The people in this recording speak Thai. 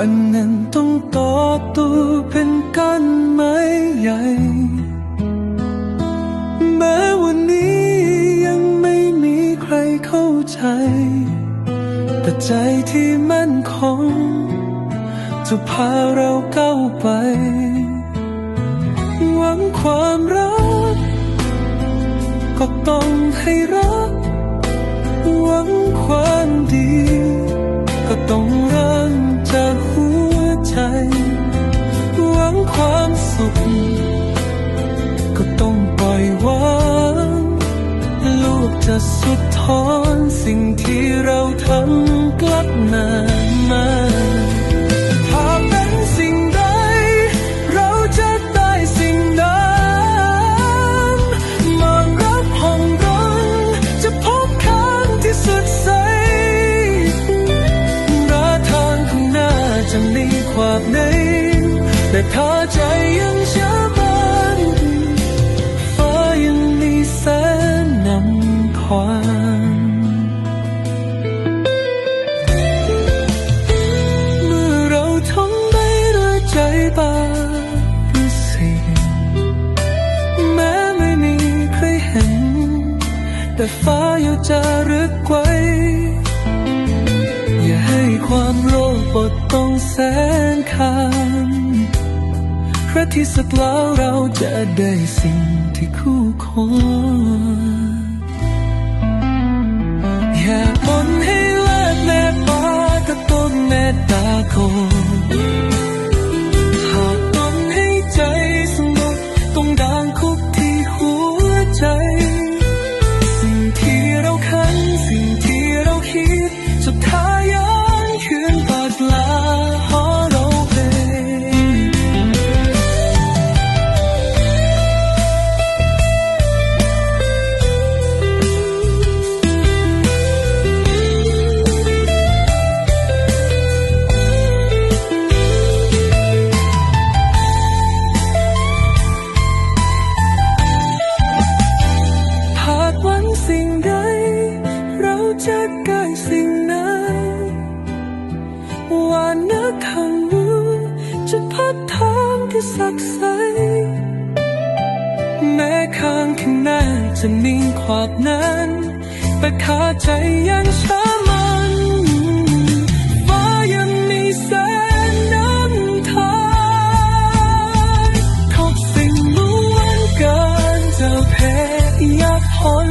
วันนึ่งต้องต่อตัวเป็นก้อนไม้ใหญ่ แม้วันนี้ยังไม่มีใครเข้าใจ แต่ใจที่มั่นคง จะพาเราก้าวไป หวังความรัก ก็ต้องให้รัก หวังความดี สุดทอนสิ่งที่เราทำกลับมามาถ้าเป็นสิ่งใด เราจะได้สิ่งนั้นมองรับห้องร้อนจะพบค้างที่สุดใสราทางข้างหน้าจะมีความในแต่ถ้าใจยังเชื่อมัน แต่ฟ้าอยู่จะรึกไว้ อย่าให้ความโลภอดต้องแสนคำเพราะที่สุดแล้วเราจะได้สิ่งที่คู่ควรอย่าปนให้เลิศแม่ปากับต้นแม่ตาโกหากปนให้ใจสงบต้องดางคุกที่หัวใจ ที่สักใส แม้ข้างข้างหน้าจะนิ่งความนั้น แต่ขาใจยังช้ามันฟ้ายังมีแสงน้ำทางขอบสิ่งล้วนเกินจะเพยาพอน